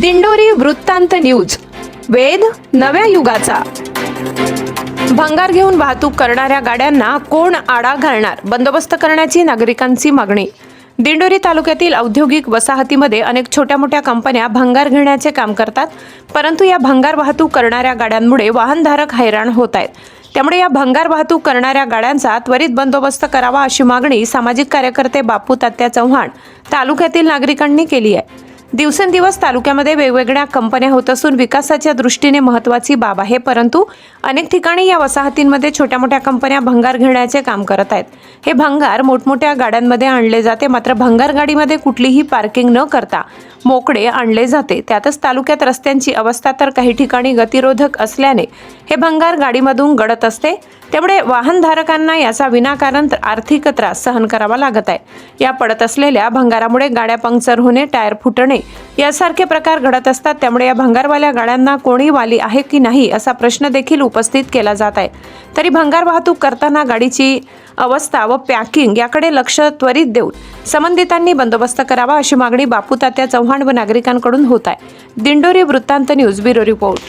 दिंडोरी वृत्तांत न्यूज. वेद नव्या युगाचा. भंगार घेऊन वाहतूक करणाऱ्या गाड्यांना कोण आडा घालणार? बंदोबस्त करण्याची नागरिकांची मागणी. दिंडोरी तालुक्यातील औद्योगिक वसाहतीमध्ये अनेक छोट्या मोठ्या कंपन्या भंगार घेण्याचे काम करतात परंतु या भंगार वाहतूक करणाऱ्या गाड्यांमुळे वाहनधारक हैराण होत आहेत. त्यामुळे या भंगार वाहतूक करणाऱ्या गाड्यांचा त्वरित बंदोबस्त करावा अशी मागणी सामाजिक कार्यकर्ते बापू तात्या चव्हाण तालुक्यातील नागरिकांनी केली आहे. दिवसेंदिवस तालुक्यामध्ये वेगवेगळ्या कंपन्या होत असून विकासाच्या दृष्टीने महत्त्वाची बाब आहे. परंतु अनेक ठिकाणी या वसाहतींमध्ये छोट्या मोठ्या कंपन्या भंगार घेण्याचे काम करत आहेत. हे भंगार मोठमोठ्या गाड्यांमध्ये आणले जाते. मात्र भंगार गाडीमध्ये कुठलीही पार्किंग न करता मोकळे आणले जाते. त्यातच तालुक्यात रस्त्यांची अवस्था तर काही ठिकाणी गतिरोधक असल्याने हे भंगार गाडीमधून गडत असते. त्यामुळे वाहनधारकांना याचा विनाकारण आर्थिक त्रास सहन करावा लागत आहे. या पडत असलेल्या भंगारामुळे गाड्या पंक्चर होणे टायर फुटणे यासारखे प्रकार घडत असतात त्यामुळे या भंगारवाल्या गाड्यांना कोणी वाली आहे की नाही असा प्रश्न देखील उपस्थित केला जात आहे. तरी भंगार वाहतूक करताना गाडीची अवस्था व पॅकिंग याकडे लक्ष त्वरित देऊन संबंधितांनी बंदोबस्त करावा अशी मागणी बापू तात्या चव्हाण व नागरिकांकडून होत आहे. दिंडोरी वृत्तांत न्यूज ब्युरो रिपोर्ट.